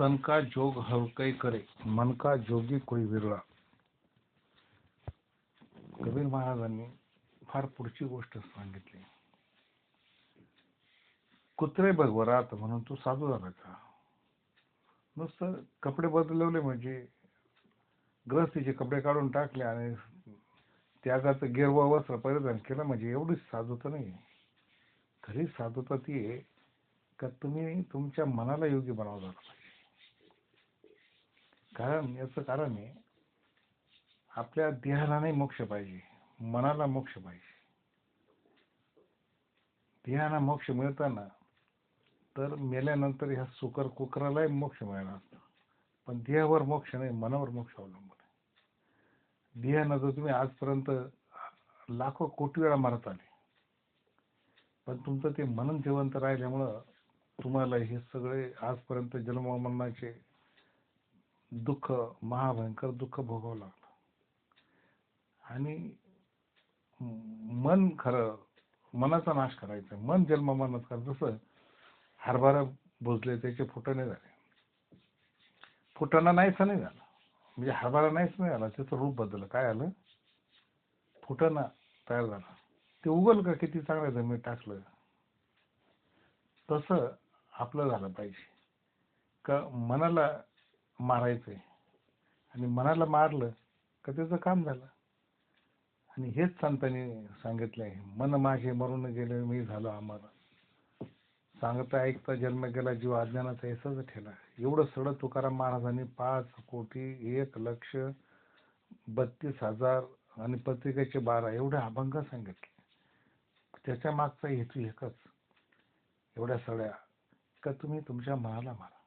तन का जोग हर कई करे मन का जोगी कोई विरळा कबीर महाराजांनी फार पुढची गोष्ट सांगितली. कुत्रे भगवरात म्हणून तू साधू झाला का नुसतं कपडे बदलवले म्हणजे ग्रस्तीचे कपडे काढून टाकले आणि त्यागाचं गेरवा वस्त्र परिधान केलं म्हणजे एवढीच साधूता नाही खरी साधुता ती आहे का तुम्ही तुमच्या मनाला योग्य बनावं झालं पाहिजे. कारण याचं कारण आहे आपल्या देहाला नाही मोक्ष पाहिजे मनाला मोक्ष पाहिजे. देहाला मोक्ष मिळताना तर मेल्यानंतर ह्या सुकर कुकरालाही मोक्ष मिळणार असतं पण देहावर मोक्ष नाही मनावर मोक्ष अवलंबून आहे. देहानं जर तुम्ही आजपर्यंत लाखो कोटी वेळा मारत आले पण तुमचं ते मनन जिवंत राहिल्यामुळं तुम्हाला हे सगळे आजपर्यंत जन्ममरणाचे दुःख महाभयंकर दुःख भोगावं लागलं. आणि मन खरं मनाचा नाश करायचा. मन जन्म मनात कर जसं हरभरा भुजले त्याचे फुटणे झाले. फुटाणा नाहीच नाही झाला. म्हणजे हरभरा नाहीच नाही झाला त्याचं रूप बदललं. काय आलं? फुटाणा तयार झाला. ते उगल का? किती चांगल्या जमीन टाकलं? तसं आपलं झालं पाहिजे. का मनाला मारायचंय. आणि मनाला मारलं का त्याचं काम झालं. आणि हेच संतांनी सांगितलं आहे मन माझे मरून गेले मी झालो अमर सांगता ऐकता जन्म गेला जीव अज्ञानाचा ऐसाच ठेला. एवढं सडं तुकाराम महाराजांनी पाच कोटी एक लक्ष बत्तीस हजार आणि पत्रिकेचे बारा एवढे अभंग सांगितले. त्याच्या मागचा हेतू एकच. एवढ्या सगळ्या का तुम्ही तुमच्या मनाला मारा?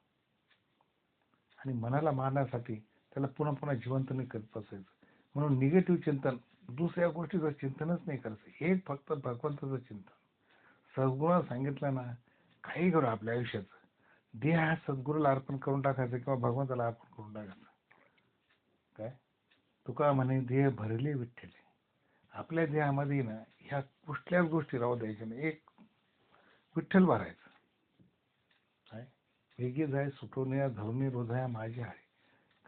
आणि मनाला मारण्यासाठी त्याला पुन्हा पुन्हा जिवंत नाही करत बसायचं. म्हणून निगेटिव्ह चिंतन दुसऱ्या गोष्टीचं चिंतनच नाही करायचं. एक फक्त भगवंताचं चिंतन. सद्गुणा सांगितलं ना काही करू आपल्या आयुष्याचं. देह हा सद्गुरूला अर्पण करून टाकायचं किंवा भगवंताला अर्पण करून टाकायचं. काय? तुका म्हणे देह भरले विठ्ठले. आपल्या देहामध्ये ना ह्या कुठल्याच गोष्टी राहू द्यायच्या नाही. एक विठ्ठल भरायचं. वेगी जाय सुटून या धर्मी हृदया माझी आहे.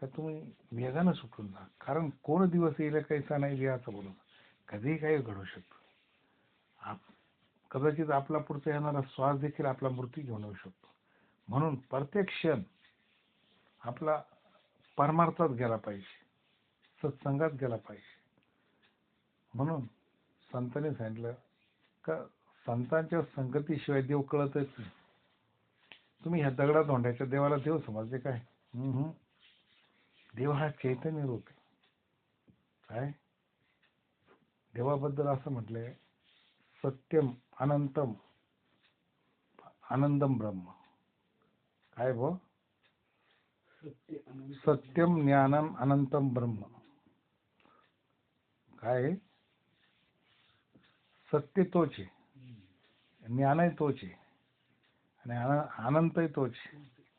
का तुम्ही वेगानं सुटून जा. कारण कोण दिवस येईल काहीचा नाही देहाचा बोलून कधीही काही घडू शकतो. आप कदाचित आपला पुढचा येणारा श्वास देखील आपला मृत्यू घेऊन येऊ शकतो. म्हणून प्रत्येक क्षण आपला परमार्थात गेला पाहिजे. सत्संगात गेला पाहिजे. म्हणून संतांनी सांगितलं का संतांच्या संगतीशिवाय देव कळतच नाही. तुम्ही ह्या दगडा धोंड्याच्या देवाला देव समजले काय? हम्म. देव हा चैतन्य रूप आहे. काय? देवाबद्दल असं म्हटलंय सत्यम अनंतम आनंदम ब्रह्म. काय भो? सत्यम ज्ञानम अनंतम ब्रह्म. काय? सत्य तोच आहे. ज्ञानही तोच आहे. आणि आन- आनंदही तोच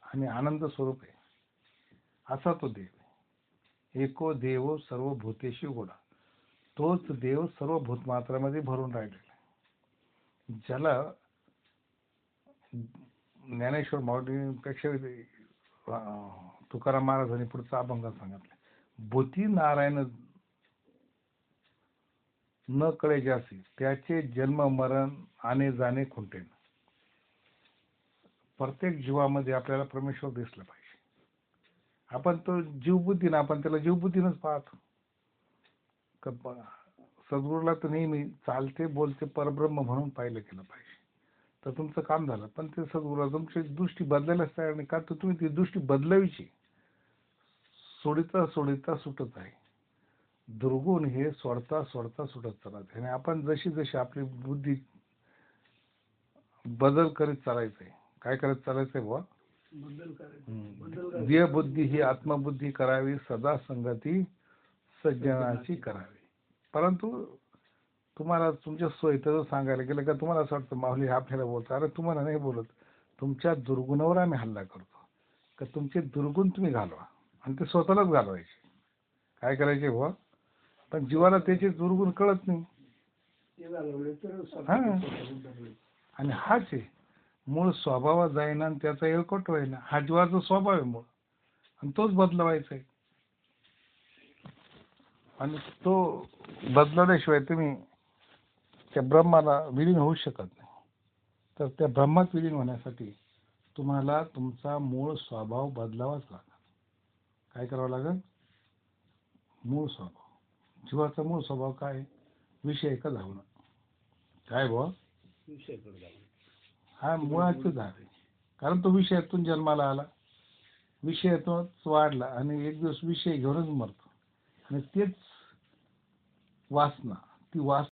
आणि आनंद स्वरूप आहे. असा तो देव आहे. एको देव सर्व भूतेशी गोडा तोच देव सर्व भूतमात्रामध्ये भरून राहिलेला आहे. ज्याला ज्ञानेश्वर माऊलीपेक्षा तुकाराम महाराजांनी पुढचा अभंग सांगितले भूती नारायण न कळे जासी त्याचे जन्म मरण आणे जाणे खुंटेन. प्रत्येक जीवामध्ये आपल्याला परमेश्वर दिसला पाहिजे. आपण तो जीवबुद्धीनं आपण त्याला जीवबुद्धीनंच पाहतो. का सद्गुरूला तर नेहमी चालते बोलते परब्रह्म म्हणून पाहिलं गेलं पाहिजे. तर तुमचं काम झालं. पण ते सद्गुरूला तुमची दृष्टी बदलायलाच तयार नाही. का तर तुम्ही ती दृष्टी बदलावीची सोडिता सोडिता सुटत आहे. दुर्गुण हे सोडता सोडता सुटत चालत आहे. आणि आपण जशी जशी आपली बुद्धी बदल करीत चालायचं आहे काय करत चालायचंय बुवा? बदल करायचं हम्म. देह बुद्धी ही आत्मबुद्धी करावी सदा संगती सज्जनाची. करावी. परंतु तुम्हाला तुमच्या सोयीचं सांगायला गेलं का तुम्हाला असं वाटतं माऊली हे आपल्याला बोलतो अरे तुम्हाला नाही बोलत. तुमच्या दुर्गुणावर आम्ही हल्ला करतो. का तुमचे दुर्गुण तुम्ही घालवा. आणि ते स्वतःलाच घालवायचे. काय करायचे बुवा? पण जीवाला त्याचे दुर्गुण कळत नाही. हा. आणि हाच आहे. मूळ स्वभावात जाईना आणि त्याचा एकट होईना हा जीवाचा स्वभाव आहे मूळ. आणि तोच बदलवायचा आहे. आणि तो बदलवल्याशिवाय तुम्ही त्या ब्रह्माला विलीन होऊ शकत नाही. तर त्या ब्रह्मात विलीन होण्यासाठी तुम्हाला तुमचा मूळ स्वभाव बदलावाच लागेल काय करावं लागेल? मूळ स्वभाव. जीवाचा मूळ स्वभाव काय? विषय का धावणं काय बुवा? विषयाकडे जाऊ हा मुळाचं झाड आहे कारण तो विषयातून जन्माला आला. विषयातूनच वाढला आणि एक दिवस विषय घेऊनच मरतो. आणि तेच वासना ती वास